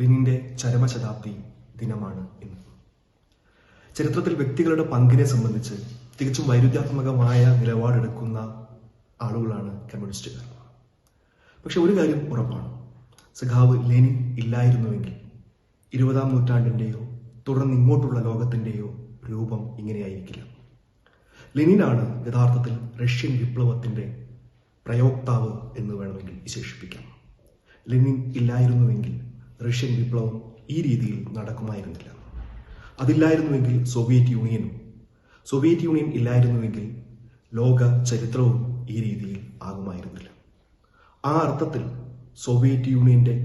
ലെനിന്റെ ചരമശതാബ്ദി ദിനമാണ് ഇന്ന്. ചരിത്രത്തിൽ വ്യക്തികളുടെ പങ്കിനെ സംബന്ധിച്ച് തികച്ചും വൈരുദ്ധ്യാത്മകമായ നിലപാടെടുക്കുന്ന ആളുകളാണ് കമ്മ്യൂണിസ്റ്റുകാർ. പക്ഷെ ഒരു കാര്യം ഉറപ്പാണ്. സഖാവ് ലെനിൻ ഇല്ലായിരുന്നുവെങ്കിൽ ഇരുപതാം നൂറ്റാണ്ടിന്റെയോ തുടർന്ന് ഇങ്ങോട്ടുള്ള ലോകത്തിന്റെയോ രൂപം ഇങ്ങനെയായിരിക്കില്ല. ലെനിനാണ് യഥാർത്ഥത്തിൽ റഷ്യൻ വിപ്ലവത്തിന്റെ പ്രയോക്താവ് എന്ന് വേണമെങ്കിൽ വിശേഷിപ്പിക്കാം. ലെനിൻ ഇല്ലായിരുന്നുവെങ്കിൽ റഷ്യൻ വിപ്ലവം ഈ രീതിയിൽ നടക്കുമായിരുന്നില്ല. അതില്ലായിരുന്നുവെങ്കിൽ സോവിയറ്റ് യൂണിയനും സോവിയറ്റ് യൂണിയൻ ഇല്ലായിരുന്നുവെങ്കിൽ ലോക ചരിത്രവും ഈ രീതിയിൽ ആകുമായിരുന്നില്ല. ആ അർത്ഥത്തിൽ സോവിയറ്റ് യൂണിയന്റെ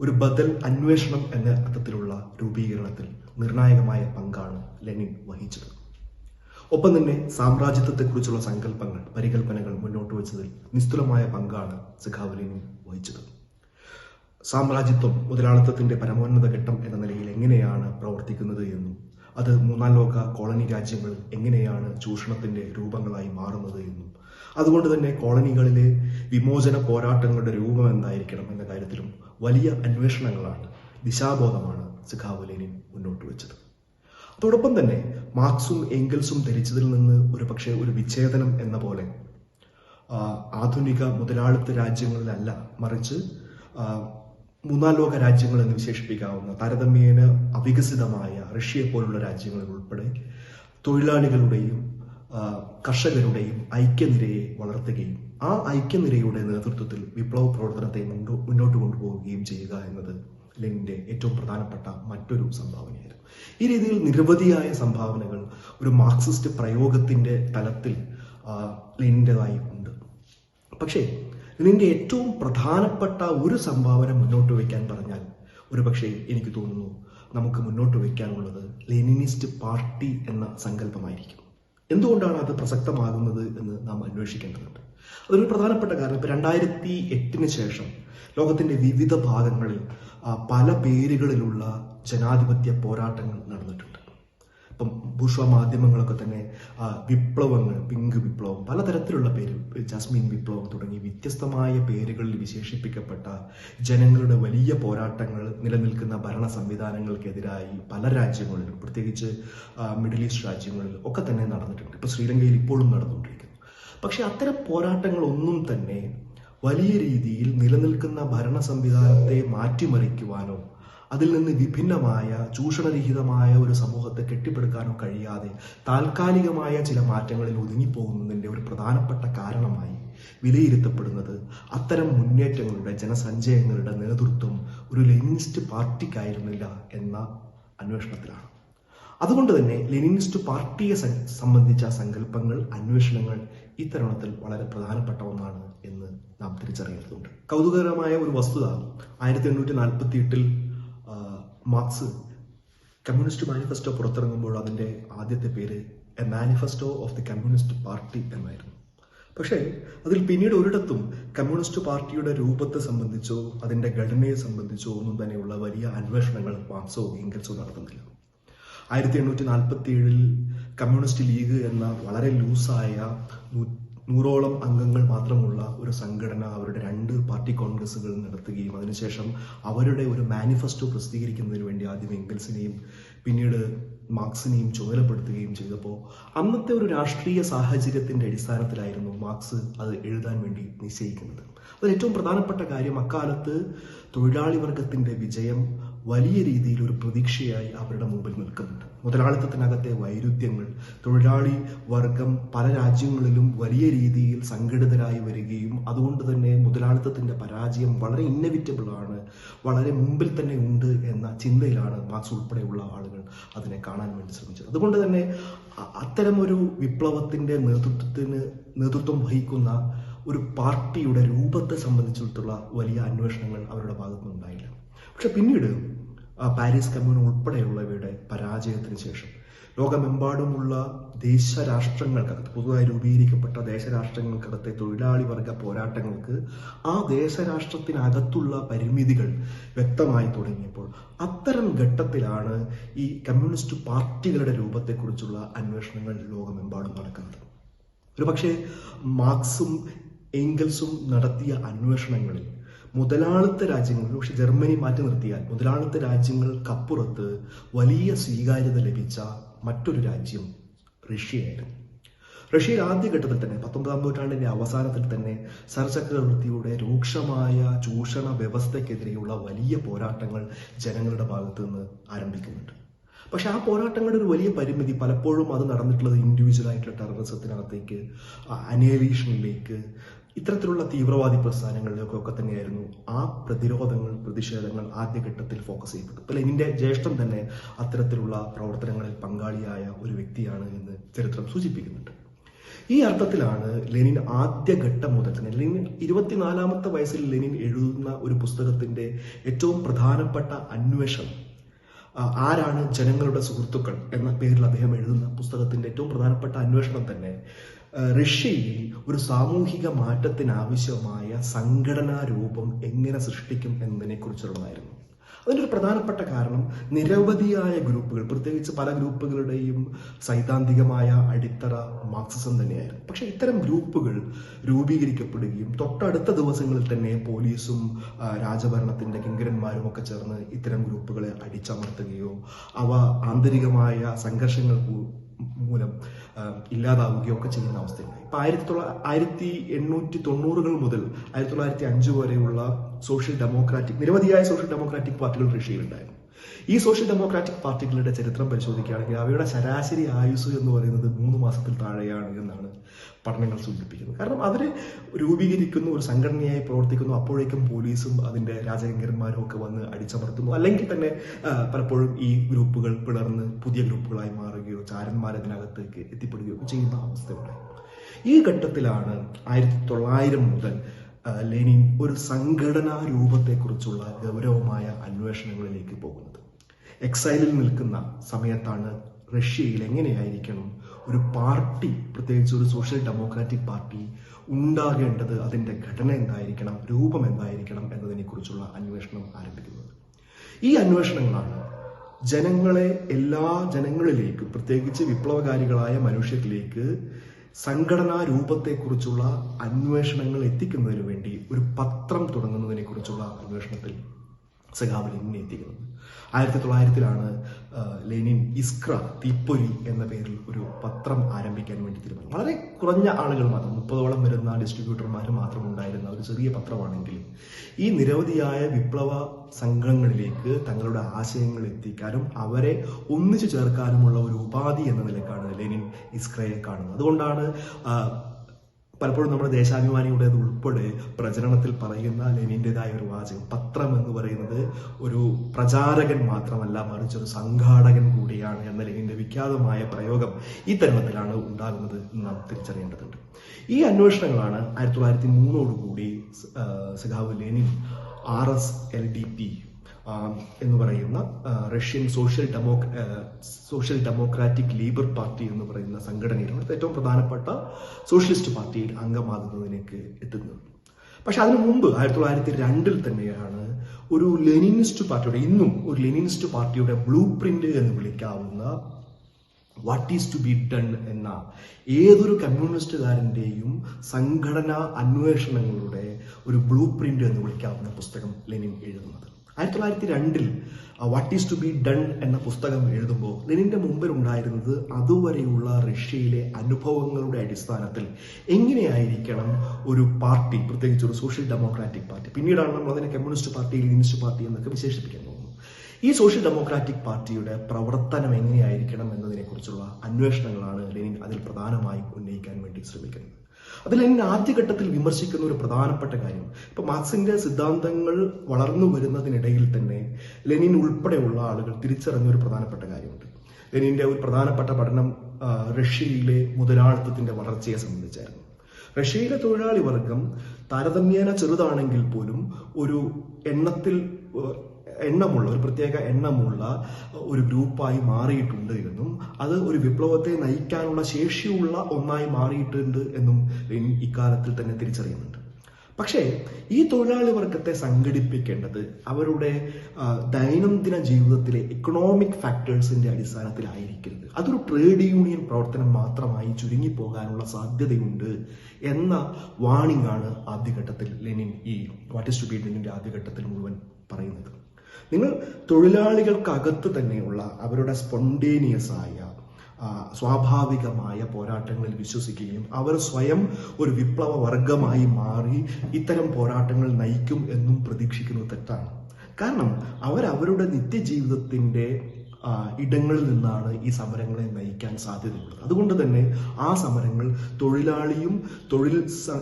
ഒരു ബദൽ അന്വേഷണം എന്ന അർത്ഥത്തിലുള്ള രൂപീകരണത്തിൽ നിർണായകമായ പങ്കാണ് ലെനിൻ വഹിച്ചത്. ഒപ്പം തന്നെ സാമ്രാജ്യത്വത്തെക്കുറിച്ചുള്ള സങ്കല്പങ്ങൾ പരികൽപ്പനകൾ മുന്നോട്ട് വെച്ചതിൽ നിസ്തുലമായ പങ്കാണ് സഖാവ് ലെനിൻ വഹിച്ചത്. സാമ്രാജ്യത്വം മുതലാളിത്തത്തിന്റെ പരമോന്നത ഘട്ടം എന്ന നിലയിൽ എങ്ങനെയാണ് പ്രവർത്തിക്കുന്നത് എന്നും അത് മൂന്നാം ലോക കോളനി രാജ്യങ്ങൾ എങ്ങനെയാണ് ചൂഷണത്തിന്റെ രൂപങ്ങളായി മാറുന്നത് എന്നും അതുകൊണ്ട് തന്നെ കോളനികളിലെ വിമോചന പോരാട്ടങ്ങളുടെ രൂപം എന്തായിരിക്കണം എന്ന കാര്യത്തിലും വലിയ അന്വേഷണങ്ങളാണ് ദിശാബോധമാണ് സിഖാവ് ലെനിൻ മുന്നോട്ട് വെച്ചത്. അതോടൊപ്പം തന്നെ മാർക്സും എങ്കിൾസും ധരിച്ചതിൽ നിന്ന് ഒരു പക്ഷേ ഒരു വിച്ഛേദനം എന്ന പോലെ ആധുനിക മുതലാളിത്ത രാജ്യങ്ങളിലല്ല മറിച്ച് മൂന്നാം ലോക രാജ്യങ്ങൾ എന്ന് വിശേഷിപ്പിക്കാവുന്ന താരതമ്യേന അവികസിതമായ റഷ്യയെ പോലുള്ള രാജ്യങ്ങളിൽ ഉൾപ്പെടെ തൊഴിലാളികളുടെയും കർഷകരുടെയും ഐക്യനിരയെ വളർത്തുകയും ആ ഐക്യനിരയുടെ നേതൃത്വത്തിൽ വിപ്ലവ പ്രവർത്തനത്തെ മുന്നോട്ട് കൊണ്ടുപോവുകയും ചെയ്യുക എന്നത് ലെനിന്റെ ഏറ്റവും പ്രധാനപ്പെട്ട മറ്റൊരു സംഭാവനയായിരുന്നു. ഈ രീതിയിൽ നിരവധിയായ സംഭാവനകൾ ഒരു മാർക്സിസ്റ്റ് പ്രയോഗത്തിന്റെ തലത്തിൽ ലെനിന്റെതായി ഉണ്ട്. പക്ഷേ ലെനിന്റെ ഏറ്റവും പ്രധാനപ്പെട്ട ഒരു സംഭാവന മുന്നോട്ട് വയ്ക്കാൻ പറഞ്ഞാൽ ഒരു പക്ഷേ എനിക്ക് തോന്നുന്നു നമുക്ക് മുന്നോട്ട് വയ്ക്കാനുള്ളത് ലെനിനിസ്റ്റ് പാർട്ടി എന്ന സങ്കല്പമായിരിക്കും. എന്തുകൊണ്ടാണ് അത് പ്രസക്തമാകുന്നത് എന്ന് നാം അന്വേഷിക്കേണ്ടതുണ്ട്. അതൊരു പ്രധാനപ്പെട്ട കാരണം. ഇപ്പൊ രണ്ടായിരത്തി എട്ടിന് ശേഷം ലോകത്തിന്റെ വിവിധ ഭാഗങ്ങളിൽ പല പേരുകളിലുള്ള ജനാധിപത്യ പോരാട്ടങ്ങൾ നടന്നിട്ടുണ്ട്. ഇപ്പം ഭൂഷ്വ മാധ്യമങ്ങളൊക്കെ തന്നെ വിപ്ലവങ്ങൾ പിങ്ക് വിപ്ലവം പലതരത്തിലുള്ള പേര് ജാസ്മിൻ വിപ്ലവം തുടങ്ങി വ്യത്യസ്തമായ പേരുകളിൽ വിശേഷിപ്പിക്കപ്പെട്ട ജനങ്ങളുടെ വലിയ പോരാട്ടങ്ങൾ നിലനിൽക്കുന്ന ഭരണ സംവിധാനങ്ങൾക്കെതിരായി പല രാജ്യങ്ങളിലും പ്രത്യേകിച്ച് മിഡിൽ ഈസ്റ്റ് രാജ്യങ്ങളിൽ ഒക്കെ തന്നെ നടന്നിട്ടുണ്ട്. ഇപ്പം ശ്രീലങ്കയിൽ ഇപ്പോഴും നടന്നുകൊണ്ടിരിക്കുന്നു. പക്ഷേ അത്തരം പോരാട്ടങ്ങളൊന്നും തന്നെ വലിയ രീതിയിൽ നിലനിൽക്കുന്ന ഭരണ സംവിധാനത്തെ മാറ്റിമറിക്കുവാനോ അതിൽ നിന്ന് വിഭിന്നമായ ചൂഷണരഹിതമായ ഒരു സമൂഹത്തെ കെട്ടിപ്പടുക്കാനോ കഴിയാതെ താൽക്കാലികമായ ചില മാറ്റങ്ങളിൽ ഒതുങ്ങിപ്പോകുന്നതിന്റെ ഒരു പ്രധാനപ്പെട്ട കാരണമായി വിലയിരുത്തപ്പെടുന്നത് അത്തരം മുന്നേറ്റങ്ങളുടെ ജനസഞ്ചയങ്ങളുടെ നേതൃത്വം ഒരു ലെനിനിസ്റ്റ് പാർട്ടിക്കായിരുന്നില്ല എന്ന അന്വേഷണത്തിലാണ്. അതുകൊണ്ട് തന്നെ ലെനിനിസ്റ്റ് പാർട്ടിയെ സംബന്ധിച്ച സങ്കല്പങ്ങൾ അന്വേഷണങ്ങൾ ഈ തരുണത്തിൽ വളരെ പ്രധാനപ്പെട്ട ഒന്നാണ് എന്ന് നാം തിരിച്ചറിയേണ്ടതുണ്ട്. കൗതുകകരമായ ഒരു വസ്തുത ആയിരത്തി എണ്ണൂറ്റി നാൽപ്പത്തി എട്ടിൽ മാർക്സ് കമ്മ്യൂണിസ്റ്റ് മാനിഫെസ്റ്റോ പുറത്തിറങ്ങുമ്പോൾ അതിന്റെ ആദ്യത്തെ പേര് a manifesto of the communist party എന്നായിരുന്നു. പക്ഷേ അതിൽ പിന്നീട് ഒരിടത്തും കമ്മ്യൂണിസ്റ്റ് പാർട്ടിയുടെ രൂപത്തെ സംബന്ധിച്ചോ അതിന്റെ ഘടനയെ സംബന്ധിച്ചോ ഒന്നും തന്നെയുള്ള വലിയ അന്വേഷണങ്ങൾ മാർക്സോ എങ്കിൽസോ നടത്തുന്നില്ല. ആയിരത്തി എണ്ണൂറ്റി നാൽപ്പത്തി ഏഴിൽ കമ്മ്യൂണിസ്റ്റ് ലീഗ് എന്ന വളരെ ലൂസായ നൂറോളം അംഗങ്ങൾ മാത്രമുള്ള ഒരു സംഘടന അവരുടെ രണ്ട് പാർട്ടി കോൺഗ്രസ്സുകൾ നടത്തുകയും അതിനുശേഷം അവരുടെ ഒരു മാനിഫെസ്റ്റോ പ്രസിദ്ധീകരിക്കുന്നതിന് വേണ്ടി ആദ്യം എംഗൽസിനെയും പിന്നീട് മാർക്സിനെയും ചുമതലപ്പെടുത്തുകയും ചെയ്തപ്പോൾ അന്നത്തെ ഒരു രാഷ്ട്രീയ സാഹചര്യത്തിന്റെ അടിസ്ഥാനത്തിലായിരുന്നു മാർക്സ് അത് എഴുതാൻ വേണ്ടി നിശ്ചയിക്കുന്നത്. അതിൽ ഏറ്റവും പ്രധാനപ്പെട്ട കാര്യം അക്കാലത്ത് തൊഴിലാളി വർഗത്തിന്റെ വിജയം വലിയ രീതിയിൽ ഒരു പ്രതീക്ഷയായി അവരുടെ മുമ്പിൽ നിൽക്കുന്നുണ്ട്. മുതലാളിത്തത്തിനകത്തെ വൈരുദ്ധ്യങ്ങൾ തൊഴിലാളി വർഗം പല രാജ്യങ്ങളിലും വലിയ രീതിയിൽ സംഘടിതരായി വരികയും അതുകൊണ്ട് തന്നെ മുതലാളിത്തത്തിന്റെ പരാജയം വളരെ ഇന്നവിറ്റബിൾ ആണ് വളരെ മുമ്പിൽ തന്നെ ഉണ്ട് എന്ന ചിന്തയിലാണ് മാർക്സ് ഉൾപ്പെടെയുള്ള ആളുകൾ അതിനെ കാണാൻ വേണ്ടി ശ്രമിച്ചത്. അതുകൊണ്ട് തന്നെ അത്തരമൊരു വിപ്ലവത്തിന്റെ നേതൃത്വത്തിന് നേതൃത്വം വഹിക്കുന്ന ഒരു പാർട്ടിയുടെ രൂപത്തെ സംബന്ധിച്ചിടത്തുള്ള വലിയ അന്വേഷണങ്ങൾ അവരുടെ ഭാഗത്തുനിന്നുണ്ടായില്ല. പക്ഷെ പിന്നീട് പാരീസ് കമ്മ്യൂൺ ഉൾപ്പെടെയുള്ളവയുടെ പരാജയത്തിന് ശേഷം. ലോകമെമ്പാടുമുള്ള ദേശരാഷ്ട്രങ്ങൾക്കകത്ത് പൊതുവായി രൂപീകരിക്കപ്പെട്ട ദേശരാഷ്ട്രങ്ങൾക്കകത്തെ തൊഴിലാളി വർഗ പോരാട്ടങ്ങൾക്ക് ആ ദേശരാഷ്ട്രത്തിനകത്തുള്ള പരിമിതികൾ വ്യക്തമായി തുടങ്ങിയപ്പോൾ അത്തരം ഘട്ടത്തിലാണ് ഈ കമ്മ്യൂണിസ്റ്റ് പാർട്ടികളുടെ രൂപത്തെക്കുറിച്ചുള്ള അന്വേഷണങ്ങൾ ലോകമെമ്പാടും നടക്കുന്നത്. ഒരു പക്ഷേ മാർക്സും എംഗൽസും നടത്തിയ അന്വേഷണങ്ങളിൽ മുതലാളിത്ത രാജ്യങ്ങൾ പക്ഷെ ജർമ്മനി മാറ്റി നിർത്തിയാൽ മുതലാളിത്ത രാജ്യങ്ങൾക്കപ്പുറത്ത് വലിയ സ്വീകാര്യത ലഭിച്ച മറ്റൊരു രാജ്യം റഷ്യയായിരുന്നു. റഷ്യയിൽ ആദ്യഘട്ടത്തിൽ തന്നെ പത്തൊമ്പതാം നൂറ്റാണ്ടിന്റെ അവസാനത്തിൽ തന്നെ സർ ചക്രവർത്തിയുടെ രൂക്ഷമായ ചൂഷണ വ്യവസ്ഥയ്ക്കെതിരെയുള്ള വലിയ പോരാട്ടങ്ങൾ ജനങ്ങളുടെ ഭാഗത്തു നിന്ന് ആരംഭിക്കുന്നുണ്ട്. പക്ഷെ ആ പോരാട്ടങ്ങളുടെ ഒരു വലിയ പരിമിതി പലപ്പോഴും അത് നടന്നിട്ടുള്ളത് ഇൻഡിവിജ്വൽ ആയിട്ടുള്ള ടെററിസത്തിനകത്തേക്ക് അനേലീഷനിലേക്ക് ഇത്തരത്തിലുള്ള തീവ്രവാദി പ്രസ്ഥാനങ്ങളിലൊക്കെ ഒക്കെ തന്നെയായിരുന്നു ആ പ്രതിരോധങ്ങൾ പ്രതിഷേധങ്ങൾ ആദ്യഘട്ടത്തിൽ ഫോക്കസ് ചെയ്യപ്പെട്ടത് ഇപ്പൊ ലെനിന്റെ ജ്യേഷ്ഠൻ തന്നെ അത്തരത്തിലുള്ള പ്രവർത്തനങ്ങളിൽ പങ്കാളിയായ ഒരു വ്യക്തിയാണ് എന്ന് ചരിത്രം സൂചിപ്പിക്കുന്നുണ്ട്. ഈ അർത്ഥത്തിലാണ് ലെനിൻ ആദ്യഘട്ടം മുതൽ തന്നെ ലെനിൻ ഇരുപത്തിനാലാമത്തെ വയസ്സിൽ ലെനിൻ എഴുതുന്ന ഒരു പുസ്തകത്തിന്റെ ഏറ്റവും പ്രധാനപ്പെട്ട അന്വേഷണം ആരാണ് ജനങ്ങളുടെ സുഹൃത്തുക്കൾ എന്ന പേരിൽ അദ്ദേഹം എഴുതുന്ന പുസ്തകത്തിന്റെ ഏറ്റവും പ്രധാനപ്പെട്ട അന്വേഷണം തന്നെ റഷ്യയിൽ ഒരു സാമൂഹിക മാറ്റത്തിന് ആവശ്യമായ സംഘടനാ രൂപം എങ്ങനെ സൃഷ്ടിക്കും എന്നതിനെ കുറിച്ചുള്ളതായിരുന്നു അതിന്റെ ഒരു പ്രധാനപ്പെട്ട കാരണം നിരവധിയായ ഗ്രൂപ്പുകൾ പ്രത്യേകിച്ച് പല ഗ്രൂപ്പുകളുടെയും സൈദ്ധാന്തികമായ അടിത്തറ മാർക്സിസം തന്നെയായിരുന്നു. പക്ഷെ ഇത്തരം ഗ്രൂപ്പുകൾ രൂപീകരിക്കപ്പെടുകയും തൊട്ടടുത്ത ദിവസങ്ങളിൽ തന്നെ പോലീസും രാജഭരണത്തിന്റെ കിങ്കരന്മാരും ഒക്കെ ചേർന്ന് ഇത്തരം ഗ്രൂപ്പുകളെ അടിച്ചമർത്തുകയോ അവ ആന്തരികമായ സംഘർഷങ്ങൾ മൂലം ഇല്ലാതാവുകയോ ഒക്കെ ചെയ്യുന്ന അവസ്ഥയുണ്ടായി. ഇപ്പൊ ആയിരത്തി തൊള്ള ആയിരത്തി എണ്ണൂറ്റി തൊണ്ണൂറുകൾ മുതൽ ആയിരത്തി തൊള്ളായിരത്തി അഞ്ച് വരെയുള്ള സോഷ്യൽ ഡെമോക്രാറ്റിക് നിരവധിയായ സോഷ്യൽ ഡെമോക്രാറ്റിക് പാർട്ടികൾ റഷ്യയിലുണ്ടായിരുന്നു ഈ സോഷ്യൽ ഡെമോക്രാറ്റിക് പാർട്ടികളുടെ ചരിത്രം പരിശോധിക്കുകയാണെങ്കിൽ അവയുടെ ശരാശരി ആയുസ് എന്ന് പറയുന്നത് മൂന്ന് മാസത്തിൽ താഴെയാണ് എന്നാണ് പഠനങ്ങൾ സൂചിപ്പിക്കുന്നത്. കാരണം അവർ രൂപീകരിക്കുന്നു ഒരു സംഘടനയായി പ്രവർത്തിക്കുന്നു അപ്പോഴേക്കും പോലീസും അതിന്റെ രാജകങ്കരന്മാരും ഒക്കെ വന്ന് അടിച്ചമർത്തുന്നു. അല്ലെങ്കിൽ തന്നെ പലപ്പോഴും ഈ ഗ്രൂപ്പുകൾ പിളർന്ന് പുതിയ ഗ്രൂപ്പുകളായി മാറുകയോ ചാരന്മാരതിനകത്തേക്ക് എത്തിപ്പെടുകയോ ചെയ്യുന്ന അവസ്ഥയുണ്ടായി. ഈ ഘട്ടത്തിലാണ് ആയിരത്തി തൊള്ളായിരം മുതൽ ലെനിൻ ഒരു സംഘടനാ രൂപത്തെക്കുറിച്ചുള്ള ഗൗരവമായ അന്വേഷണങ്ങളിലേക്ക് പോകുന്നത്. എക്സൈലിൽ നിൽക്കുന്ന സമയത്താണ് റഷ്യയിൽ എങ്ങനെയായിരിക്കണം ഒരു പാർട്ടി പ്രത്യേകിച്ച് ഒരു സോഷ്യൽ ഡെമോക്രാറ്റിക് പാർട്ടി ഉണ്ടാകേണ്ടത് അതിന്റെ ഘടന എന്തായിരിക്കണം രൂപം എന്തായിരിക്കണം എന്നതിനെക്കുറിച്ചുള്ള അന്വേഷണം ആരംഭിക്കുന്നത്. ഈ അന്വേഷണങ്ങളാണ് ജനങ്ങളെ എല്ലാ ജനങ്ങളിലേക്കും പ്രത്യേകിച്ച് വിപ്ലവകാരികളായ മനുഷ്യരിലേക്ക് സംഘടനാ രൂപത്തെക്കുറിച്ചുള്ള അന്വേഷണങ്ങൾ എത്തിക്കുന്നതിന് വേണ്ടി ഒരു പത്രം തുടങ്ങുന്നതിനെക്കുറിച്ചുള്ള അന്വേഷണത്തിൽ സഖാവ് ലെനിനെ എത്തിക്കുന്നത്. ആയിരത്തി തൊള്ളായിരത്തിലാണ് ലെനിൻ ഇസ്ക്ര തീപ്പൊരി എന്ന പേരിൽ ഒരു പത്രം ആരംഭിക്കാൻ വേണ്ടി തീരുമാനം വളരെ കുറഞ്ഞ ആളുകൾ മാത്രം മുപ്പതോളം വരുന്ന ഡിസ്ട്രിബ്യൂട്ടർമാർ മാത്രം ഉണ്ടായിരുന്ന ഒരു ചെറിയ പത്രമാണെങ്കിലും ഈ നിരവധിയായ വിപ്ലവ സംഘങ്ങളിലേക്ക് തങ്ങളുടെ ആശയങ്ങൾ എത്തിക്കാനും അവരെ ഒന്നിച്ചു ചേർക്കാനുമുള്ള ഒരു ഉപാധി എന്ന നിലക്കാണ് ലെനിൻ ഇസ്ക്രയെ കാണുന്നത്. അതുകൊണ്ടാണ് പലപ്പോഴും നമ്മുടെ ദേശാഭിമാനിയുടേത് ഉൾപ്പെടെ പ്രചരണത്തിൽ പറയുന്ന ലെനിന്റെതായ ഒരു വാചകം. പത്രം എന്ന് പറയുന്നത് ഒരു പ്രചാരകൻ മാത്രമല്ല മറിച്ച് ഒരു സംഘാടകൻ കൂടിയാണ് എന്ന ലെനിന്റെ വിഖ്യാതമായ പ്രയോഗം ഈ തരുണത്തിലാണ് ഉണ്ടാകുന്നത് എന്ന് നാം തിരിച്ചറിയേണ്ടതുണ്ട്. ഈ അന്വേഷണങ്ങളാണ് ആയിരത്തി തൊള്ളായിരത്തി മൂന്നോടുകൂടി സഖാവ് Lenin R S L D P എന്ന് പറയുന്ന Russian social demo social democratic labour party എന്ന് പറയുന്ന സംഘടനയിലാണ് ഏറ്റവും പ്രധാനപ്പെട്ട സോഷ്യലിസ്റ്റ് പാർട്ടിയിൽ അംഗമാകുന്നതിലേക്ക് എത്തുന്നത് പക്ഷെ അതിനു മുമ്പ് ആയിരത്തി തൊള്ളായിരത്തി രണ്ടിൽ തന്നെയാണ് ഒരു ലെനിനിസ്റ്റ് പാർട്ടിയുടെ ഇന്നും ഒരു ലെനിനിസ്റ്റ് പാർട്ടിയുടെ ബ്ലൂ പ്രിന്റ് എന്ന് വിളിക്കാവുന്ന what is to be done എന്ന ഏതൊരു കമ്മ്യൂണിസ്റ്റുകാരന്റെയും സംഘടനാ അന്വേഷണങ്ങളുടെ ഒരു ബ്ലൂ പ്രിന്റ് എന്ന് വിളിക്കാവുന്ന പുസ്തകം ലെനിൻ എഴുതുന്നത്. ആയിരത്തി തൊള്ളായിരത്തി രണ്ടിൽ what is to be done എന്ന പുസ്തകം എഴുതുമ്പോൾ ലെനിന്റെ മുമ്പിൽ ഉണ്ടായിരുന്നത് അതുവരെയുള്ള റഷ്യയിലെ അനുഭവങ്ങളുടെ അടിസ്ഥാനത്തിൽ എങ്ങനെയായിരിക്കണം ഒരു പാർട്ടി പ്രത്യേകിച്ച് ഒരു സോഷ്യൽ ഡെമോക്രാറ്റിക് പാർട്ടി പിന്നീടാണ് നമ്മൾ അതിനെ കമ്മ്യൂണിസ്റ്റ് പാർട്ടി ലീനിസ്റ്റ് പാർട്ടി എന്നൊക്കെ വിശേഷിപ്പിക്കാൻ പോകുന്നത് ഈ സോഷ്യൽ ഡെമോക്രാറ്റിക് പാർട്ടിയുടെ പ്രവർത്തനം എങ്ങനെയായിരിക്കണം എന്നതിനെക്കുറിച്ചുള്ള അന്വേഷണങ്ങളാണ് ലെനിൻ അതിൽ പ്രധാനമായും ഉന്നയിക്കാൻ വേണ്ടി ശ്രമിക്കുന്നത്. അതിൽ എന്നെ ആദ്യഘട്ടത്തിൽ വിമർശിക്കുന്ന ഒരു പ്രധാനപ്പെട്ട കാര്യം. ഇപ്പൊ മാർക്സിന്റെ സിദ്ധാന്തങ്ങൾ വളർന്നു വരുന്നതിനിടയിൽ തന്നെ ലെനിൻ ഉൾപ്പെടെയുള്ള ആളുകൾ തിരിച്ചറിഞ്ഞ ഒരു പ്രധാനപ്പെട്ട കാര്യമുണ്ട്. ലെനിന്റെ ഒരു പ്രധാനപ്പെട്ട പഠനം റഷ്യയിലെ മുതലാളിത്തത്തിന്റെ വളർച്ചയെ സംബന്ധിച്ചായിരുന്നു. റഷ്യയിലെ തൊഴിലാളി വർഗം താരതമ്യേന ചെറുതാണെങ്കിൽ പോലും ഒരു എണ്ണത്തിൽ എണ്ണമുള്ള ഒരു പ്രത്യേക എണ്ണമുള്ള ഒരു ഗ്രൂപ്പായി മാറിയിട്ടുണ്ട് എന്നും അത് ഒരു വിപ്ലവത്തെ നയിക്കാനുള്ള ശേഷിയുള്ള ഒന്നായി മാറിയിട്ടുണ്ട് എന്നും ഇക്കാലത്തിൽ തന്നെ തിരിച്ചറിയുന്നുണ്ട്. പക്ഷേ ഈ തൊഴിലാളി വർഗത്തെ സംഘടിപ്പിക്കേണ്ടത് അവരുടെ ദൈനംദിന ജീവിതത്തിലെ ഇക്കണോമിക് ഫാക്ടേഴ്സിന്റെ അടിസ്ഥാനത്തിലായിരിക്കരുത്. അതൊരു ട്രേഡ് യൂണിയൻ പ്രവർത്തനം മാത്രമായി ചുരുങ്ങി പോകാനുള്ള സാധ്യതയുണ്ട് എന്ന വാണിംഗ് ആണ് ആദ്യഘട്ടത്തിൽ ലെനിൻ ഈ വാട്ട് ഇസ് ടു ബി ലെനിന്റെ ആദ്യഘട്ടത്തിൽ മുഴുവൻ പറയുന്നത്. നിങ്ങൾ തൊഴിലാളികൾക്കകത്ത് തന്നെയുള്ള അവരുടെ സ്പോണ്ടേനിയസ് ആയ സ്വാഭാവികമായ പോരാട്ടങ്ങളിൽ വിശ്വസിക്കുകയും അവർ സ്വയം ഒരു വിപ്ലവ വർഗമായി മാറി ഇത്തരം പോരാട്ടങ്ങൾ നയിക്കും എന്നും പ്രതീക്ഷിക്കുന്നത് തെറ്റാണ്. കാരണം നിത്യജീവിതത്തിന്റെ ആ, ഇടങ്ങളിൽ നിന്നാണ് ഈ സമരങ്ങളെ നയിക്കാൻ സാധ്യതയുള്ളത്. അതുകൊണ്ട് തന്നെ ആ സമരങ്ങൾ തൊഴിലാളിയും തൊഴിൽ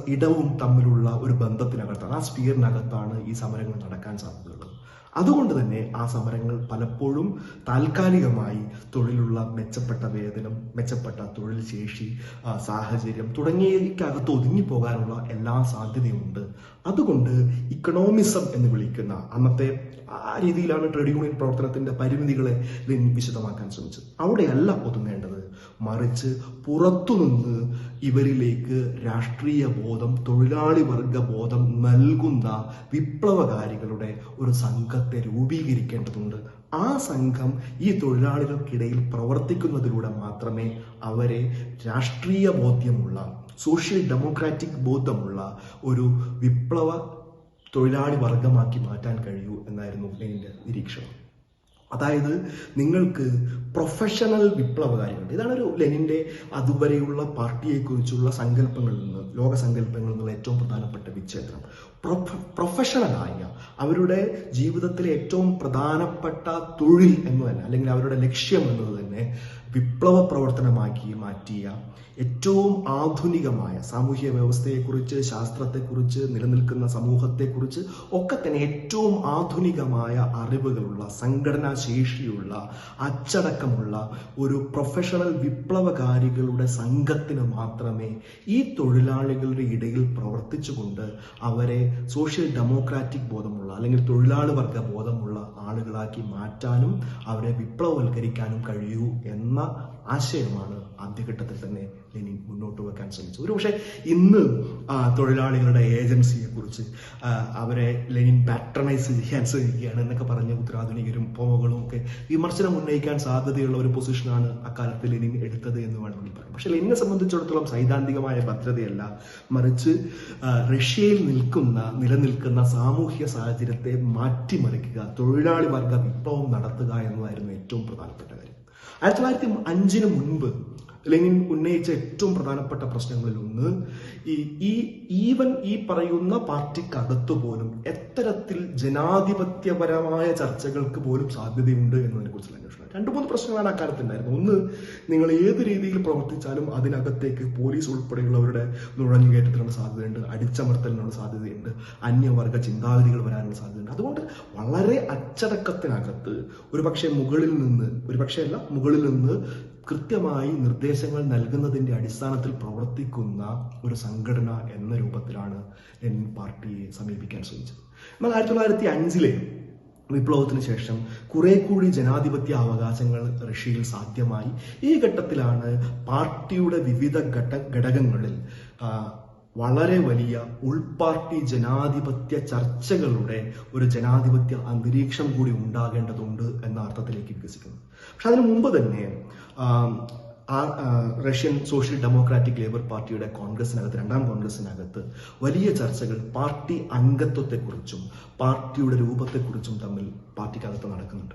ഇടവും തമ്മിലുള്ള ഒരു ബന്ധത്തിനകത്താണ് ആ സ്പിയറിനകത്താണ് ഈ സമരങ്ങൾ നടക്കാൻ സാധ്യതയുള്ളത്. അതുകൊണ്ട് തന്നെ ആ സമരങ്ങൾ പലപ്പോഴും താൽക്കാലികമായി തൊഴിലുള്ള മെച്ചപ്പെട്ട വേതനം മെച്ചപ്പെട്ട തൊഴിൽ ശേഷി സാഹചര്യം തുടങ്ങിയതിക്കകത്ത് ഒതുങ്ങിപ്പോകാനുള്ള എല്ലാ സാധ്യതയുമുണ്ട് അതുകൊണ്ട് ഇക്കണോമിസം എന്ന് വിളിക്കുന്ന അന്നത്തെ ആ രീതിയിലാണ് ട്രേഡ് യൂണിയൻ പ്രവർത്തനത്തിന്റെ പരിമിതികളെ വിശദമാക്കാൻ ശ്രമിച്ചത്. അവിടെയല്ല ഒതുങ്ങേണ്ടത്. മറിച്ച് പുറത്തുനിന്ന് ഇവരിലേക്ക് രാഷ്ട്രീയ ബോധം തൊഴിലാളി വർഗ ബോധം നൽകുന്ന വിപ്ലവകാരികളുടെ ഒരു സംഘത്തെ രൂപീകരിക്കേണ്ടതുണ്ട്. ആ സംഘം ഈ തൊഴിലാളികൾക്കിടയിൽ പ്രവർത്തിക്കുന്നതിലൂടെ മാത്രമേ അവരെ രാഷ്ട്രീയ ബോധ്യമുള്ള സോഷ്യൽ ഡെമോക്രാറ്റിക് ബോധമുള്ള ഒരു വിപ്ലവ തൊഴിലാളി വർഗമാക്കി മാറ്റാൻ കഴിയൂ എന്നായിരുന്നു എന്റെ നിരീക്ഷണം. അതായത് നിങ്ങൾക്ക് പ്രൊഫഷണൽ വിപ്ലവകാരികളുണ്ട്. ഇതാണ് ഒരു ലെനിന്റെ അതുവരെയുള്ള പാർട്ടിയെക്കുറിച്ചുള്ള സങ്കല്പങ്ങളിൽ നിന്ന് ലോക സങ്കല്പങ്ങളിൽ നിന്നുള്ള ഏറ്റവും പ്രധാനപ്പെട്ട പ്രൊഫ- പ്രൊഫഷണലായ അവരുടെ ജീവിതത്തിലെ ഏറ്റവും പ്രധാനപ്പെട്ട തൊഴിൽ എന്ന് തന്നെ അല്ലെങ്കിൽ അവരുടെ ലക്ഷ്യം എന്നത് തന്നെ വിപ്ലവ പ്രവർത്തനമാക്കി മാറ്റിയ ഏറ്റവും ആധുനികമായ സാമൂഹ്യ വ്യവസ്ഥയെക്കുറിച്ച് ശാസ്ത്രത്തെക്കുറിച്ച് നിലനിൽക്കുന്ന സമൂഹത്തെക്കുറിച്ച് ഒക്കെ തന്നെ ഏറ്റവും ആധുനികമായ അറിവുകളുള്ള സംഘടനാ ശേഷിയുള്ള അച്ചടക്കമുള്ള ഒരു പ്രൊഫഷണൽ വിപ്ലവകാരികളുടെ സംഘത്തിന് മാത്രമേ ഈ തൊഴിലാളികളുടെ ഇടയിൽ പ്രവർത്തിച്ചുകൊണ്ട് അവരെ സോഷ്യൽ ഡെമോക്രാറ്റിക് ബോധമുള്ള അല്ലെങ്കിൽ തൊഴിലാളി വർഗ ബോധമുള്ള ആളുകളാക്കി മാറ്റാനും അവരെ വിപ്ലവവൽക്കരിക്കാനും കഴിയൂ എന്ന ആശയമാണ് ആദ്യഘട്ടത്തിൽ തന്നെ ലെനിൻ മുന്നോട്ട് വെക്കാൻ ശ്രമിച്ചത് ഒരുപക്ഷെ ഇന്ന് തൊഴിലാളികളുടെ ഏജൻസിയെ കുറിച്ച് അവരെ ലെനിൻ പാട്രണൈസ് ചെയ്യാൻ ശ്രമിക്കുകയാണ് എന്നൊക്കെ പറഞ്ഞ് ഉത്തരാധുനികരും പോമകളും ഒക്കെ വിമർശനം ഉന്നയിക്കാൻ സാധ്യതയുള്ള ഒരു പൊസിഷനാണ് അക്കാലത്ത് ലെനിൻ എടുത്തത് എന്ന് വേണമെങ്കിൽ പറയാം. പക്ഷെ ലെനിനെ സംബന്ധിച്ചിടത്തോളം സൈദ്ധാന്തികമായ ഭദ്രതയല്ല. മറിച്ച് റഷ്യയിൽ നിൽക്കുന്ന നിലനിൽക്കുന്ന സാമൂഹ്യ സാഹചര്യത്തെ മാറ്റിമറിക്കുക തൊഴിലാളി വർഗ വിപ്ലവം നടത്തുക എന്നതായിരുന്നു ഏറ്റവും പ്രധാനപ്പെട്ട കാര്യം. ആയിരത്തി തൊള്ളായിരത്തി അഞ്ചിന് മുൻപ് ലെനിൻ ഉന്നയിച്ച ഏറ്റവും പ്രധാനപ്പെട്ട പ്രശ്നങ്ങളിൽ ഒന്ന് ഈ ഈവൻ ഈ പറയുന്ന പാർട്ടിക്കകത്തു പോലും എത്തരത്തിൽ ജനാധിപത്യപരമായ ചർച്ചകൾക്ക് പോലും സാധ്യതയുണ്ട് എന്നതിനെ കുറിച്ചുള്ള അന്വേഷണം. രണ്ടു മൂന്ന് പ്രശ്നങ്ങളാണ് അക്കാലത്ത് ഉണ്ടായിരുന്നത് ഒന്ന് നിങ്ങൾ ഏത് രീതിയിൽ പ്രവർത്തിച്ചാലും അതിനകത്തേക്ക് പോലീസ് ഉൾപ്പെടെയുള്ളവരുടെ നുഴഞ്ഞുകയറ്റത്തിനുള്ള സാധ്യതയുണ്ട് അടിച്ചമർത്തലിനുള്ള സാധ്യതയുണ്ട് അന്യവർഗ ചിന്താഗതികൾ വരാനുള്ള സാധ്യതയുണ്ട്. അതുകൊണ്ട് വളരെ അച്ചടക്കത്തിനകത്ത് ഒരു പക്ഷേ മുകളിൽ നിന്ന് ഒരു പക്ഷേ അല്ല മുകളിൽ നിന്ന് കൃത്യമായി നിർദ്ദേശങ്ങൾ നൽകുന്നതിന്റെ അടിസ്ഥാനത്തിൽ പ്രവർത്തിക്കുന്ന ഒരു സംഘടന എന്ന രൂപത്തിലാണ് എൻ പാർട്ടിയെ സമീപിക്കാൻ ശ്രമിച്ചത്. എന്നാൽ ആയിരത്തി തൊള്ളായിരത്തി അഞ്ചിലെ വിപ്ലവത്തിന് ശേഷം കുറെ കൂടി ജനാധിപത്യ അവകാശങ്ങൾ റഷ്യയിൽ സാധ്യമായി. ഈ ഘട്ടത്തിലാണ് പാർട്ടിയുടെ വിവിധ ഘട്ട ഘടകങ്ങളിൽ വളരെ വലിയ ഉൾപാർട്ടി ജനാധിപത്യ ചർച്ചകളുടെ ഒരു ജനാധിപത്യ അന്തരീക്ഷം കൂടി ഉണ്ടാകേണ്ടതുണ്ട് എന്ന അർത്ഥത്തിലേക്ക് വികസിക്കുന്നു. പക്ഷെ അതിനു മുമ്പ് തന്നെ റഷ്യൻ സോഷ്യൽ ഡെമോക്രാറ്റിക് ലേബർ പാർട്ടിയുടെ കോൺഗ്രസിനകത്ത് രണ്ടാം കോൺഗ്രസിനകത്ത് വലിയ ചർച്ചകൾ പാർട്ടി അംഗത്വത്തെക്കുറിച്ചും പാർട്ടിയുടെ രൂപത്തെക്കുറിച്ചും തമ്മിൽ പാർട്ടിക്കകത്ത് നടക്കുന്നുണ്ട്.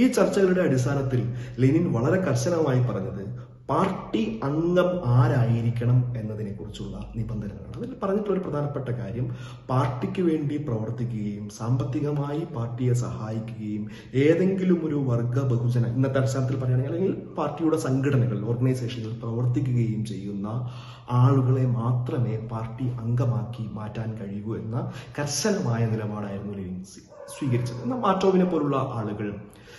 ഈ ചർച്ചകളുടെ അടിസ്ഥാനത്തിൽ ലെനിൻ വളരെ കർശനമായി പറഞ്ഞത് പാർട്ടി അംഗം ആരായിരിക്കണം എന്നതിനെ കുറിച്ചുള്ള നിബന്ധനകളാണ്. അതിൽ പറഞ്ഞിട്ടുള്ള ഒരു പ്രധാനപ്പെട്ട കാര്യം പാർട്ടിക്ക് വേണ്ടി പ്രവർത്തിക്കുകയും സാമ്പത്തികമായി പാർട്ടിയെ സഹായിക്കുകയും ഏതെങ്കിലും ഒരു വർഗ ബഹുജന ഇന്നത്തെ അടിസ്ഥാനത്തിൽ പറയുകയാണെങ്കിൽ അല്ലെങ്കിൽ പാർട്ടിയുടെ സംഘടനകൾ ഓർഗനൈസേഷനിൽ പ്രവർത്തിക്കുകയും ചെയ്യുന്ന ആളുകളെ മാത്രമേ പാർട്ടി അംഗമാക്കി മാറ്റാൻ കഴിയൂ എന്ന കർശനമായ നിലപാടായിരുന്നു ലെനിൻ സ്വീ- സ്വീകരിച്ചത്. എന്നാൽ മാറ്റോവിനെ പോലുള്ള ആളുകൾ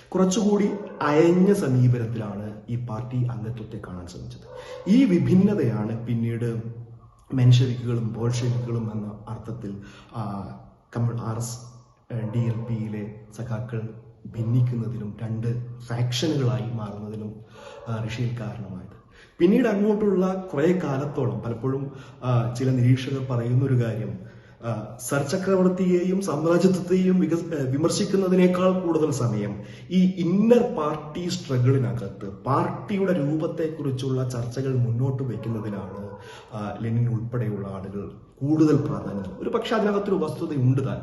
കുറച്ചുകൂടി അയഞ്ഞ സമീപനത്തിലാണ് ഈ പാർട്ടി അംഗത്വത്തെ കാണാൻ ശ്രമിച്ചത്. ഈ വിഭിന്നതയാണ് പിന്നീട് മെൻഷവിക്കുകളും ബോൾഷവിക്കുകളും എന്ന അർത്ഥത്തിൽ കമ്മ്യൂ ആർ എസ് ഡി എൽ പിയിലെ സഖാക്കൾ ഭിന്നിക്കുന്നതിലും രണ്ട് ഫാക്ഷനുകളായി മാറുന്നതിലും ഋഷിയിൽ കാരണമായത്. പിന്നീട് അങ്ങോട്ടുള്ള കുറേ കാലത്തോളം പലപ്പോഴും ചില നിരീക്ഷകർ പറയുന്ന ഒരു കാര്യം സർ ചക്രവർത്തിയെയും സാമ്രാജ്യത്വത്തെയും വിമർശിക്കുന്നതിനേക്കാൾ കൂടുതൽ സമയം ഈ ഇന്നർ പാർട്ടി സ്ട്രഗിളിനകത്ത് പാർട്ടിയുടെ രൂപത്തെക്കുറിച്ചുള്ള ചർച്ചകൾ മുന്നോട്ട് വയ്ക്കുന്നതിനാണ് ലെനിൻ ഉൾപ്പെടെയുള്ള ആളുകൾ കൂടുതൽ പ്രാധാന്യം ഒരു പക്ഷെ അതിനകത്തൊരു വസ്തുതയുണ്ട് താൻ.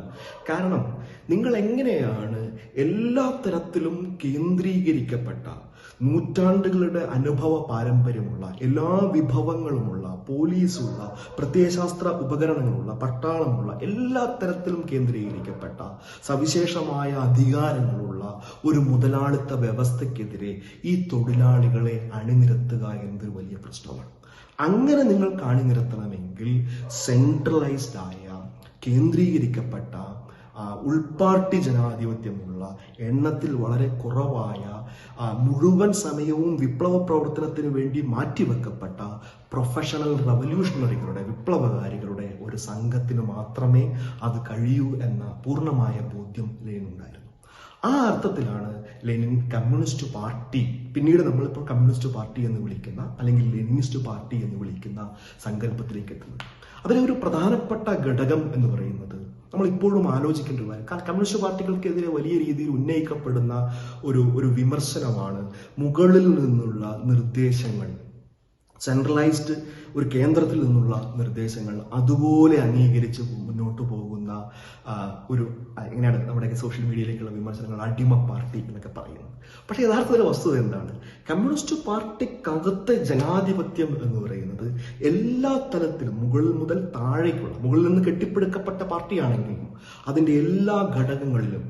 കാരണം നിങ്ങൾ എങ്ങനെയാണ് എല്ലാ തരത്തിലും കേന്ദ്രീകരിക്കപ്പെട്ട നൂറ്റാണ്ടുകളുടെ അനുഭവ പാരമ്പര്യമുള്ള എല്ലാ വിഭവങ്ങളുമുള്ള പോലീസുള്ള പ്രത്യയശാസ്ത്ര ഉപകരണങ്ങളുള്ള പട്ടാളമുള്ള എല്ലാ തരത്തിലും കേന്ദ്രീകരിക്കപ്പെട്ട സവിശേഷമായ അധികാരങ്ങളുള്ള ഒരു മുതലാളിത്ത വ്യവസ്ഥയ്ക്കെതിരെ ഈ തൊഴിലാളികളെ അണിനിരത്തുക എന്നൊരു വലിയ പ്രശ്നമാണ്. അങ്ങനെ നിങ്ങൾ അണിനിരത്തണമെങ്കിൽ സെൻട്രലൈസ്ഡ് ആയ കേന്ദ്രീകരിക്കപ്പെട്ട ഉൾപാർട്ടി ജനാധിപത്യമുള്ള എണ്ണത്തിൽ വളരെ കുറവായ മുഴുവൻ സമയവും വിപ്ലവ പ്രവർത്തനത്തിന് വേണ്ടി മാറ്റിവെക്കപ്പെട്ട പ്രൊഫഷണൽ റവല്യൂഷണറികളുടെ വിപ്ലവകാരികളുടെ ഒരു സംഘത്തിന് മാത്രമേ അത് കഴിയൂ എന്ന പൂർണമായ ബോധ്യം ലേനുണ്ടായിരുന്നു ആ അർത്ഥത്തിലാണ് ലെനിൻ കമ്മ്യൂണിസ്റ്റ് പാർട്ടി പിന്നീട് നമ്മളിപ്പോൾ കമ്മ്യൂണിസ്റ്റ് പാർട്ടി എന്ന് വിളിക്കുന്ന അല്ലെങ്കിൽ ലെനിനിസ്റ്റ് പാർട്ടി എന്ന് വിളിക്കുന്ന സങ്കല്പത്തിലേക്ക് എത്തുന്നത്. അതിലെ ഒരു പ്രധാനപ്പെട്ട ഘടകം എന്ന് പറയുന്നത് നമ്മൾ ഇപ്പോഴും ആലോചിക്കേണ്ട ഒരു കാര്യം. കമ്മ്യൂണിസ്റ്റ് പാർട്ടികൾക്കെതിരെ വലിയ രീതിയിൽ ഉന്നയിക്കപ്പെടുന്ന ഒരു ഒരു വിമർശനമാണ് മുകളിൽ നിന്നുള്ള നിർദ്ദേശങ്ങൾ. സെൻട്രലൈസ്ഡ് ഒരു കേന്ദ്രത്തിൽ നിന്നുള്ള നിർദ്ദേശങ്ങൾ. അതുപോലെ അംഗീകരിച്ച് മുന്നോട്ട് പോകുന്ന ആ, ഒരു എങ്ങനെയാണ് നമ്മുടെ സോഷ്യൽ മീഡിയയിലേക്കുള്ള വിമർശനങ്ങൾ അടിമ പാർട്ടി എന്നൊക്കെ പറയുന്നത് പക്ഷേ യഥാർത്ഥത്തിലെ വസ്തുത എന്താണ്? കമ്മ്യൂണിസ്റ്റ് പാർട്ടിക്കകത്തെ ജനാധിപത്യം എന്ന് പറയുന്നത് എല്ലാ തലത്തിലും മുകളിൽ മുതൽ താഴേക്കുള്ള മുകളിൽ നിന്ന് കെട്ടിപ്പടുക്കപ്പെട്ട പാർട്ടിയാണെങ്കിലും അതിന്റെ എല്ലാ ഘടകങ്ങളിലും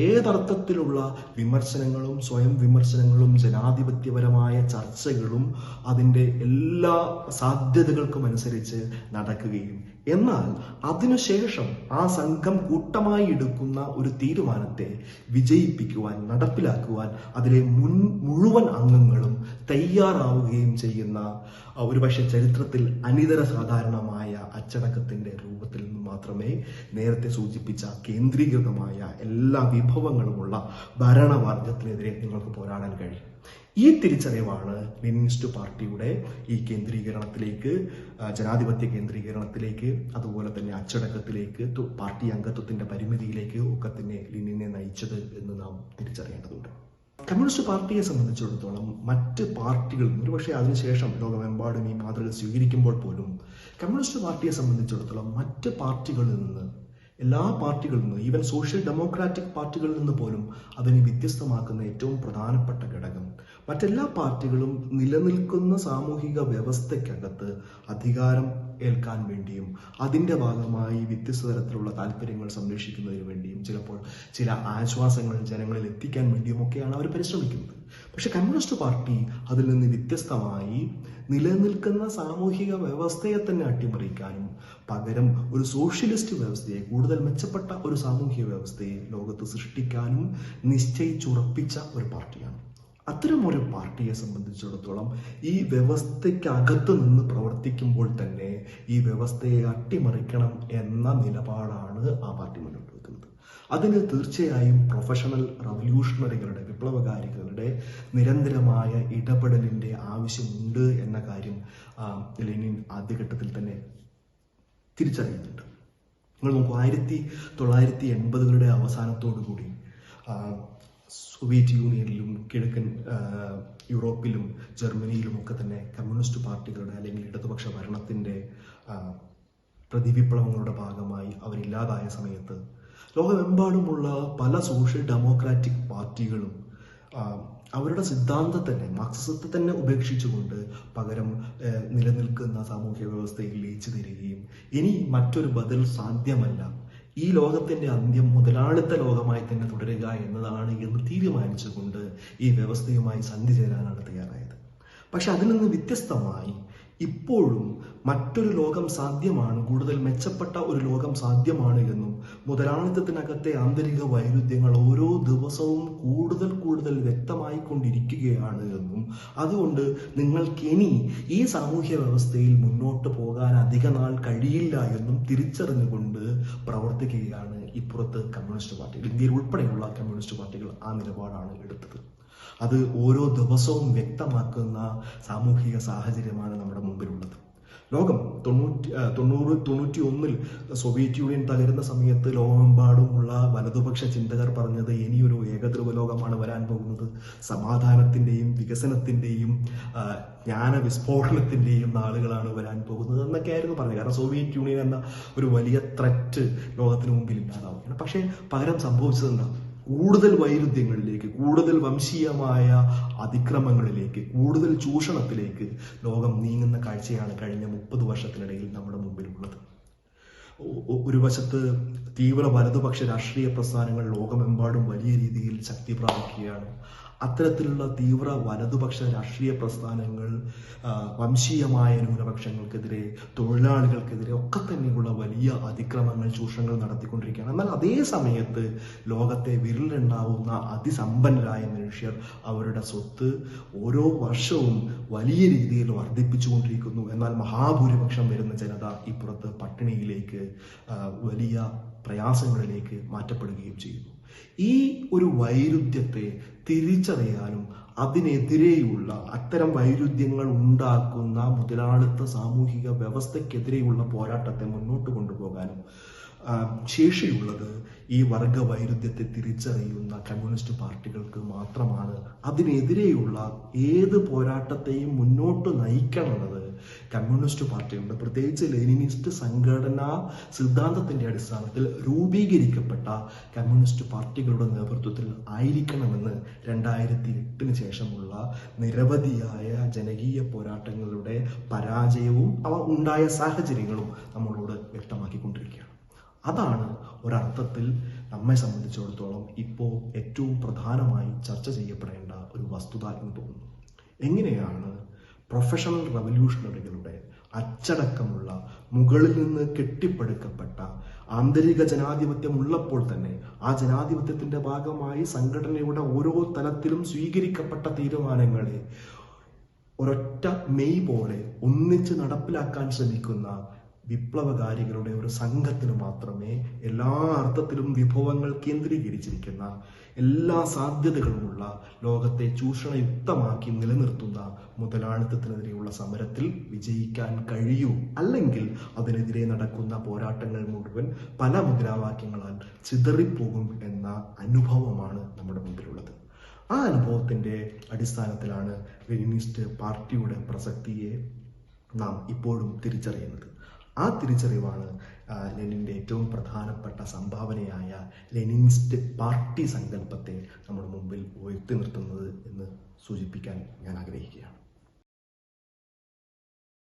ഏതർത്ഥത്തിലുള്ള വിമർശനങ്ങളും സ്വയം വിമർശനങ്ങളും ജനാധിപത്യപരമായ ചർച്ചകളും അതിന്റെ എല്ലാ സാധ്യതകൾക്കും അനുസരിച്ച് നടക്കുകയും എന്നാൽ അതിനുശേഷം ആ സംഘം കൂട്ടമായി എടുക്കുന്ന ഒരു തീരുമാനത്തെ വിജയിപ്പിക്കുവാൻ നടപ്പിലാക്കുവാൻ അതിലെ മുൻ മുഴുവൻ അംഗങ്ങളും തയ്യാറാവുകയും ചെയ്യുന്ന ഒരുപക്ഷെ ചരിത്രത്തിൽ അനിതര സാധാരണമായ അച്ചടക്കത്തിന്റെ രൂപത്തിൽ നിന്ന് മാത്രമേ നേരത്തെ സൂചിപ്പിച്ച കേന്ദ്രീകൃതമായ എല്ലാ വിഭവങ്ങളുമുള്ള ഭരണവർഗത്തിനെതിരെ നിങ്ങൾക്ക് പോരാടാൻ കഴിയും. ഈ തിരിച്ചറിവാണ് ലെനിനിസ്റ്റ് പാർട്ടിയുടെ ഈ കേന്ദ്രീകരണത്തിലേക്ക് ജനാധിപത്യ കേന്ദ്രീകരണത്തിലേക്ക് അതുപോലെ തന്നെ അച്ചടക്കത്തിലേക്ക് പാർട്ടി അംഗത്വത്തിന്റെ പരിമിതിയിലേക്ക് ഒക്കെ തന്നെ ലെനിനെ നയിച്ചത് എന്ന് നാം തിരിച്ചറിയേണ്ടതുണ്ട്. കമ്മ്യൂണിസ്റ്റ് പാർട്ടിയെ സംബന്ധിച്ചിടത്തോളം മറ്റ് പാർട്ടികളിൽ നിന്ന് ഒരുപക്ഷെ അതിനുശേഷം ലോകമെമ്പാടും ഈ മാതൃക സ്വീകരിക്കുമ്പോൾ പോലും കമ്മ്യൂണിസ്റ്റ് പാർട്ടിയെ സംബന്ധിച്ചിടത്തോളം മറ്റ് പാർട്ടികളിൽ നിന്ന് എല്ലാ പാർട്ടികളിൽ നിന്നും ഈവൻ സോഷ്യൽ ഡെമോക്രാറ്റിക് പാർട്ടികളിൽ നിന്ന് പോലും അതിനെ വ്യത്യസ്തമാക്കുന്ന ഏറ്റവും പ്രധാനപ്പെട്ട ഘടകം മറ്റെല്ലാ പാർട്ടികളും നിലനിൽക്കുന്ന സാമൂഹിക വ്യവസ്ഥയ്ക്കകത്ത് അധികാരം ഏൽക്കാൻ വേണ്ടിയും അതിന്റെ ഭാഗമായി വ്യത്യസ്ത തരത്തിലുള്ള താല്പര്യങ്ങൾ സംരക്ഷിക്കുന്നതിന് വേണ്ടിയും ചിലപ്പോൾ ചില ആശ്വാസങ്ങൾ ജനങ്ങളിൽ എത്തിക്കാൻ വേണ്ടിയും ഒക്കെയാണ് അവർ പരിശ്രമിക്കുന്നത്. പക്ഷെ കമ്മ്യൂണിസ്റ്റ് പാർട്ടി അതിൽ നിന്ന് വ്യത്യസ്തമായി നിലനിൽക്കുന്ന സാമൂഹിക വ്യവസ്ഥയെ തന്നെ അട്ടിമറിക്കാനും പകരം ഒരു സോഷ്യലിസ്റ്റ് വ്യവസ്ഥയെ കൂടുതൽ മെച്ചപ്പെട്ട ഒരു സാമൂഹിക വ്യവസ്ഥയെ ലോകത്ത് സൃഷ്ടിക്കാനും നിശ്ചയിച്ചുറപ്പിച്ച ഒരു പാർട്ടിയാണ്. അത്തരം ഒരു പാർട്ടിയെ സംബന്ധിച്ചിടത്തോളം ഈ വ്യവസ്ഥയ്ക്കകത്ത് നിന്ന് പ്രവർത്തിക്കുമ്പോൾ തന്നെ ഈ വ്യവസ്ഥയെ അട്ടിമറിക്കണം എന്ന നിലപാടാണ് ആ പാർട്ടി മുന്നോട്ട് വെക്കുന്നത്. അതിന് തീർച്ചയായും പ്രൊഫഷണൽ റവല്യൂഷണറികളുടെ വിപ്ലവകാരികളുടെ നിരന്തരമായ ഇടപെടലിന്റെ ആവശ്യമുണ്ട് എന്ന കാര്യം ലെനിൻ ആദ്യഘട്ടത്തിൽ തന്നെ തിരിച്ചറിയുന്നുണ്ട്. നിങ്ങൾ നോക്കൂ ആയിരത്തി തൊള്ളായിരത്തി എൺപതുകളുടെ അവസാനത്തോടു കൂടി സോവിയറ്റ് യൂണിയനിലും കിഴക്കൻ യൂറോപ്പിലും ജർമ്മനിയിലും ഒക്കെ തന്നെ കമ്മ്യൂണിസ്റ്റ് പാർട്ടികളുടെ അല്ലെങ്കിൽ ഇടതുപക്ഷ ഭരണത്തിന്റെ പ്രതിവിപ്ലവങ്ങളുടെ ഭാഗമായി അവരില്ലാതായ സമയത്ത് ലോകമെമ്പാടുമുള്ള പല സോഷ്യൽ ഡെമോക്രാറ്റിക് പാർട്ടികളും അവരുടെ സിദ്ധാന്തം തന്നെ മാർക്സിസത്തെ തന്നെ ഉപേക്ഷിച്ചുകൊണ്ട് പകരം നിലനിൽക്കുന്ന സാമൂഹ്യ വ്യവസ്ഥയിൽ ലയിച്ചു തരികയും ഇനി മറ്റൊരു ബദൽ സാധ്യമല്ല. ഈ ലോകത്തിന്റെ അന്ത്യം മുതലാളിത്ത ലോകമായി തന്നെ തുടരുക എന്നതാണ് എന്ന് തീരുമാനിച്ചുകൊണ്ട് ഈ വ്യവസ്ഥയുമായി സന്ധി ചേരാനാണ് തയ്യാറായത്. പക്ഷെ അതിൽ നിന്ന് വ്യത്യസ്തമായി ഇപ്പോഴും മറ്റൊരു ലോകം സാധ്യമാണ് കൂടുതൽ മെച്ചപ്പെട്ട ഒരു ലോകം സാധ്യമാണ് എന്നും മുതലാളിത്തത്തിനകത്തെ ആന്തരിക വൈരുദ്ധ്യങ്ങൾ ഓരോ ദിവസവും കൂടുതൽ കൂടുതൽ വ്യക്തമായിക്കൊണ്ടിരിക്കുകയാണ് എന്നും അതുകൊണ്ട് നിങ്ങൾക്കിനി ഈ സാമൂഹ്യ വ്യവസ്ഥയിൽ മുന്നോട്ട് പോകാൻ അധിക നാൾ കഴിയില്ല എന്നും തിരിച്ചറിഞ്ഞുകൊണ്ട് പ്രവർത്തിക്കുകയാണ് ഇപ്പുറത്ത് കമ്മ്യൂണിസ്റ്റ് പാർട്ടികൾ ഇന്ത്യയിൽ ഉൾപ്പെടെയുള്ള കമ്മ്യൂണിസ്റ്റ് പാർട്ടികൾ ആ നിലപാടാണ് എടുത്തത്. അത് ഓരോ ദിവസവും വ്യക്തമാക്കുന്ന സാമൂഹിക സാഹചര്യമാണ് നമ്മുടെ മുമ്പിലുള്ളത്. ലോകം തൊണ്ണൂറ്റി തൊണ്ണൂറ് തൊണ്ണൂറ്റി ഒന്നിൽ സോവിയറ്റ് യൂണിയൻ തകരുന്ന സമയത്ത് ലോകമെമ്പാടുമുള്ള വലതുപക്ഷ ചിന്തകർ പറഞ്ഞത് ഇനിയൊരു ഏകധ്രുവ ലോകമാണ് വരാൻ പോകുന്നത്. സമാധാനത്തിന്റെയും വികസനത്തിന്റെയും ജ്ഞാന വിസ്ഫോടനത്തിന്റെയും നാളുകളാണ് വരാൻ പോകുന്നത് എന്നൊക്കെയായിരുന്നു പറഞ്ഞത്. കാരണം സോവിയറ്റ് യൂണിയൻ എന്ന ഒരു വലിയ ത്രറ്റ് ലോകത്തിന് മുമ്പിൽ ഇല്ലാതാവുകയാണ്. പക്ഷേ പകരം സംഭവിച്ചതെന്താണ് കൂടുതൽ വൈരുദ്ധ്യങ്ങളിലേക്ക് കൂടുതൽ വംശീയമായ അതിക്രമങ്ങളിലേക്ക് കൂടുതൽ ചൂഷണത്തിലേക്ക് ലോകം നീങ്ങുന്ന കാഴ്ചയാണ് കഴിഞ്ഞ മുപ്പത് വർഷത്തിനിടയിൽ നമ്മുടെ മുമ്പിലുള്ളത്. ഒരു വശത്ത് തീവ്ര വലതുപക്ഷ രാഷ്ട്രീയ പ്രസ്ഥാനങ്ങൾ ലോകമെമ്പാടും വലിയ രീതിയിൽ ശക്തി പ്രാപിക്കുകയാണ്. അത്തരത്തിലുള്ള തീവ്ര വലതുപക്ഷ രാഷ്ട്രീയ പ്രസ്ഥാനങ്ങൾ വംശീയമായ ന്യൂനപക്ഷങ്ങൾക്കെതിരെ തൊഴിലാളികൾക്കെതിരെ ഒക്കെ തന്നെയുള്ള വലിയ അതിക്രമങ്ങൾ ചൂഷണങ്ങൾ നടത്തിക്കൊണ്ടിരിക്കുകയാണ്. എന്നാൽ അതേ സമയത്ത് ലോകത്തെ വിരലിലുണ്ടാവുന്ന അതിസമ്പന്നരായ മനുഷ്യർ അവരുടെ സ്വത്ത് ഓരോ വർഷവും വലിയ രീതിയിൽ വർദ്ധിപ്പിച്ചുകൊണ്ടിരിക്കുന്നു. എന്നാൽ മഹാഭൂരിപക്ഷം വരുന്ന ജനത ഇപ്പുറത്ത് പട്ടിണിയിലേക്ക് വലിയ പ്രയാസങ്ങളിലേക്ക് മാറ്റപ്പെടുകയും ചെയ്യുന്നു. ഈ ഒരു വൈരുദ്ധ്യത്തെ തിരിച്ചറിയാനും അതിനെതിരെയുള്ള അത്തരം വൈരുദ്ധ്യങ്ങൾ ഉണ്ടാക്കുന്ന മുതലാളിത്ത സാമൂഹിക വ്യവസ്ഥയ്ക്കെതിരെയുള്ള പോരാട്ടത്തെ മുന്നോട്ട് കൊണ്ടുപോകാനും ശേഷിയുള്ളത് ഈ വർഗ വൈരുദ്ധ്യത്തെ തിരിച്ചറിയുന്ന കമ്മ്യൂണിസ്റ്റ് പാർട്ടികൾക്ക് മാത്രമാണ്. അതിനെതിരെയുള്ള ഏത് പോരാട്ടത്തെയും മുന്നോട്ട് നയിക്കണമെന്നത് കമ്മ്യൂണിസ്റ്റ് പാർട്ടിയുണ്ട്. പ്രത്യേകിച്ച് ലെനിനിസ്റ്റ് സംഘടനാ സിദ്ധാന്തത്തിന്റെ അടിസ്ഥാനത്തിൽ രൂപീകരിക്കപ്പെട്ട കമ്മ്യൂണിസ്റ്റ് പാർട്ടികളുടെ നേതൃത്വത്തിൽ ആയിരിക്കണമെന്ന് രണ്ടായിരത്തി എട്ടിന് ശേഷമുള്ള നിരവധിയായ ജനകീയ പോരാട്ടങ്ങളുടെ പരാജയവും അവ ഉണ്ടായ സാഹചര്യങ്ങളും നമ്മളോട് വ്യക്തമാക്കിക്കൊണ്ടിരിക്കുകയാണ്. അതാണ് ഒരർത്ഥത്തിൽ നമ്മെ സംബന്ധിച്ചിടത്തോളം ഇപ്പോൾ ഏറ്റവും പ്രധാനമായി ചർച്ച ചെയ്യപ്പെടേണ്ട ഒരു വസ്തുത എന്ന് തോന്നുന്നു. എങ്ങനെയാണ് പ്രൊഫഷണൽ റവല്യൂഷണറികളുടെ അച്ചടക്കമുള്ള മുകളിൽ നിന്ന് കെട്ടിപ്പടുക്കപ്പെട്ട ആന്തരിക ജനാധിപത്യം ഉള്ളപ്പോൾ തന്നെ ആ ജനാധിപത്യത്തിന്റെ ഭാഗമായി സംഘടനയുടെ ഓരോ തലത്തിലും സ്വീകരിക്കപ്പെട്ട തീരുമാനങ്ങളെ ഒരൊറ്റ മെയ് പോലെ ഒന്നിച്ച് നടപ്പിലാക്കാൻ ശ്രമിക്കുന്ന വിപ്ലവകാരികളുടെ ഒരു സംഘത്തിന് മാത്രമേ എല്ലാ അർത്ഥത്തിലും വിഭവങ്ങൾ കേന്ദ്രീകരിച്ചിരിക്കുന്ന എല്ലാ സാധ്യതകളുമുള്ള ലോകത്തെ ചൂഷണയുക്തമാക്കി നിലനിർത്തുന്ന മുതലാളിത്തത്തിനെതിരെയുള്ള സമരത്തിൽ വിജയിക്കാൻ കഴിയൂ. അല്ലെങ്കിൽ അതിനെതിരെ നടക്കുന്ന പോരാട്ടങ്ങൾ മുഴുവൻ പല മുദ്രാവാക്യങ്ങളാൽ ചിതറിപ്പോകും എന്ന അനുഭവമാണ് നമ്മുടെ മുമ്പിലുള്ളത്. ആ അനുഭവത്തിന്റെ അടിസ്ഥാനത്തിലാണ് ലെനിനിസ്റ്റ് പാർട്ടിയുടെ പ്രസക്തിയെ നാം ഇപ്പോഴും തിരിച്ചറിയുന്നത്. ആ തിരിച്ചറിവാണ് ലെനിന്റെ ഏറ്റവും പ്രധാനപ്പെട്ട സംഭാവനയായ ലെനിൻസ്റ്റ് പാർട്ടി സങ്കല്പത്തെ നമ്മുടെ മുമ്പിൽ ഉയർത്തി നിർത്തുന്നത് എന്ന് സൂചിപ്പിക്കാൻ ഞാൻ ആഗ്രഹിക്കുകയാണ്.